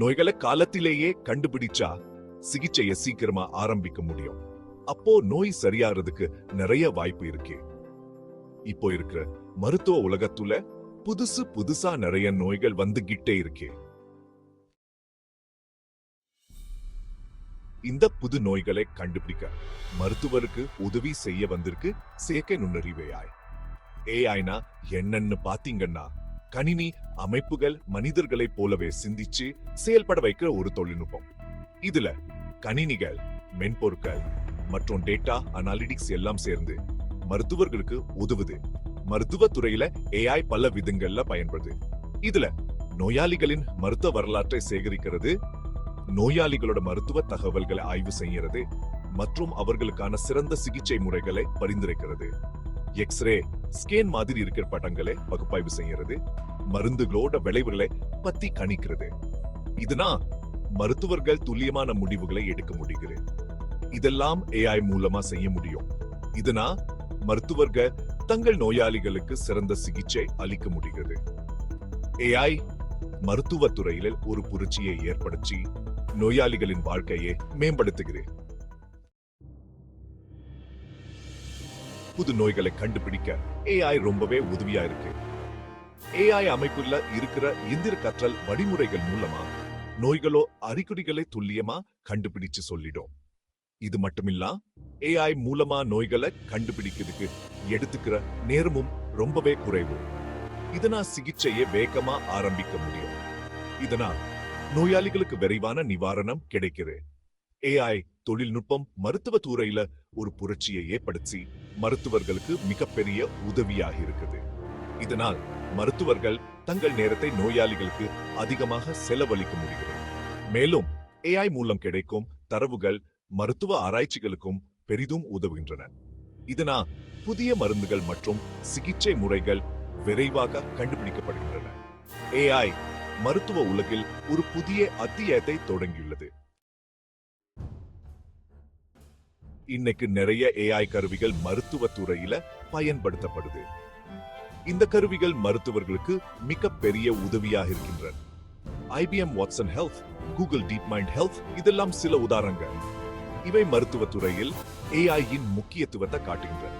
நோய்களை காலத்திலேயே கண்டுபிடிச்சா சிகிச்சையை சீக்கிரமா ஆரம்பிக்க முடியும். அப்போ நோய் சரியாறதுக்கு நிறைய வாய்ப்பு இருக்கு. இப்போ இருக்கிற மருத்துவ உலகத்துல புதுசு புதுசா நிறைய நோய்கள் வந்துகிட்டே இருக்கு. இந்த புது நோய்களை கண்டுபிடிக்க மருத்துவருக்கு உதவி செய்ய வந்திருக்கு செயற்கை நுண்ணறிவு ஏஐ ஏஐனா என்னன்னு பாத்தீங்கன்னா கணினி அமைப்புகள் மனிதர்களைப் போலவே சிந்திச்சு செயல்பட வைக்கிற ஒரு தொழில்நுட்பம். இதுல கணினிகள் மென்பொருட்கள் மற்றும் டேட்டா அனாலிட்டிக்ஸ் எல்லாம் சேர்ந்து மருத்துவர்களுக்கு உதவுது. மருத்துவ துறையில ஏஐ பல விதங்கள்ல பயன்படுது. இதுல நோயாளிகளின் மருத்துவ வரலாற்றை சேகரிக்கிறது நோயாளிகளோட மருத்துவ தகவல்களை ஆய்வு செய்யறது மற்றும் அவர்களுக்கான சிறந்த சிகிச்சை முறைகளை பரிந்துரைக்கிறது. எக்ஸ்ரே ஸ்கேன் மாதிரி இருக்கிற படங்களை பகுப்பாய்வு செய்யறது மருந்துகளோட விளைவுகளை பத்தி கணிக்கிறது. இதுனா மருத்துவர்கள் துல்லியமான முடிவுகளை எடுக்க முடிகிறது இதெல்லாம் ஏஐ மூலமா செய்ய முடியும். இதுனா மருத்துவர்கள் தங்கள் நோயாளிகளுக்கு சிறந்த சிகிச்சை அளிக்க முடிகிறது. ஏஐ மருத்துவ துறையில் ஒரு புரட்சியை ஏற்படுத்தி நோயாளிகளின் வாழ்க்கையை மேம்படுத்துகிறது புது நோய்களை கண்டுபிடிக்க ஏஐ ரொம்பவே உதவியா இருக்கு. ஏஐ அமைப்புல இருக்கிற இந்திர கற்றல் வழிமுறைகள் மூலமா நோய்களோ அறிகுறிகளை துல்லியமா கண்டுபிடிச்சு சொல்லிடும். இது மட்டுமில்ல ஏஐ மூலமா நோய்களை கண்டுபிடிக்கிறதுக்கு எடுத்துக்கிற நேரமும் ரொம்பவே குறைவு. இதனால் சிகிச்சையை வேகமா ஆரம்பிக்க முடியும். இதனால் நோயாளிகளுக்கு விரைவான நிவாரணம் கிடைக்கிறது ஏஐ தொழில்நுட்பம் மருத்துவ துறையில ஒரு புரட்சியை ஏற்படுத்தி மருத்துவர்களுக்கு மிகப்பெரிய உதவியாக இருக்குது. இதனால் மருத்துவர்கள் தங்கள் நேரத்தை நோயாளிகளுக்கு அதிகமாக செலவழிக்க முடிகிறது. மேலும் ஏஐ மூலம் கிடைக்கும் தரவுகள் மருத்துவ ஆராய்ச்சிகளுக்கும் பெரிதும் உதவுகின்றன. இதனால் புதிய மருந்துகள் மற்றும் சிகிச்சை முறைகள் விரைவாக கண்டுபிடிக்கப்படுகின்றன. ஏஐ மருத்துவ உலகில் ஒரு புதிய அத்தியாயத்தை தொடங்கியுள்ளது. இன்னைக்கு நிறைய ஏஐ கருவிகள் மருத்துவ துறையில பயன்படுத்தப்படுது. இந்த கருவிகள் மருத்துவர்களுக்கு மிக பெரிய உதவியாக இருக்கின்றன. IBM Watson health Google DeepMind health இதெல்லாம் சில உதாரணங்கள். இவை மருத்துவத்துறையில் ஏஐயின் முக்கியத்துவத்தை காட்டுகின்றன.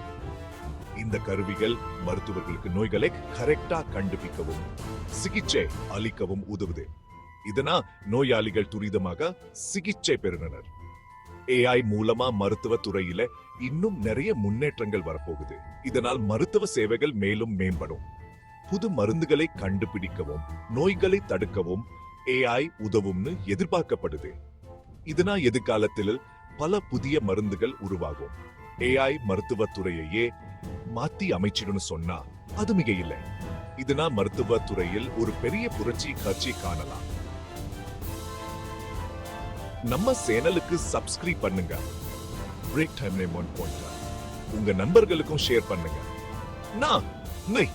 இந்த கருவிகள் மருத்துவர்களுக்கு நோய்களை கரெக்டா கண்டுபிடிக்கவும் சிகிச்சை அளிக்கவும் உதவுது. இதனால் நோயாளிகள் துரிதமாக சிகிச்சை பெறுகின்றனர். ஏஐ மூலமா மருத்துவ துறையில இன்னும் நிறைய முன்னேற்றங்கள் வரப்போகுது. இதனால் மருத்துவ சேவைகள் மேலும் மேம்படும். புது மருந்துகளை கண்டுபிடிக்கவும் நோய்களை தடுக்கவும் ஏஐ உதவும்னு எதிர்பார்க்கப்படுது. இதனா எதிர்காலத்தில் பல புதிய மருந்துகள் உருவாகும். ஏஐ மருத்துவ துறையையே மாத்தி அமைச்சிடும்னு சொன்னா அது மிக இல்லை இதனா மருத்துவ துறையில் ஒரு பெரிய புரட்சி காட்சி காணலாம். நம்ம சேனலுக்கு சப்ஸ்கிரைப் பண்ணுங்க. Break time name one point உங்க நண்பர்களுக்கும் ஷேர் பண்ணுங்க. நான் நெய்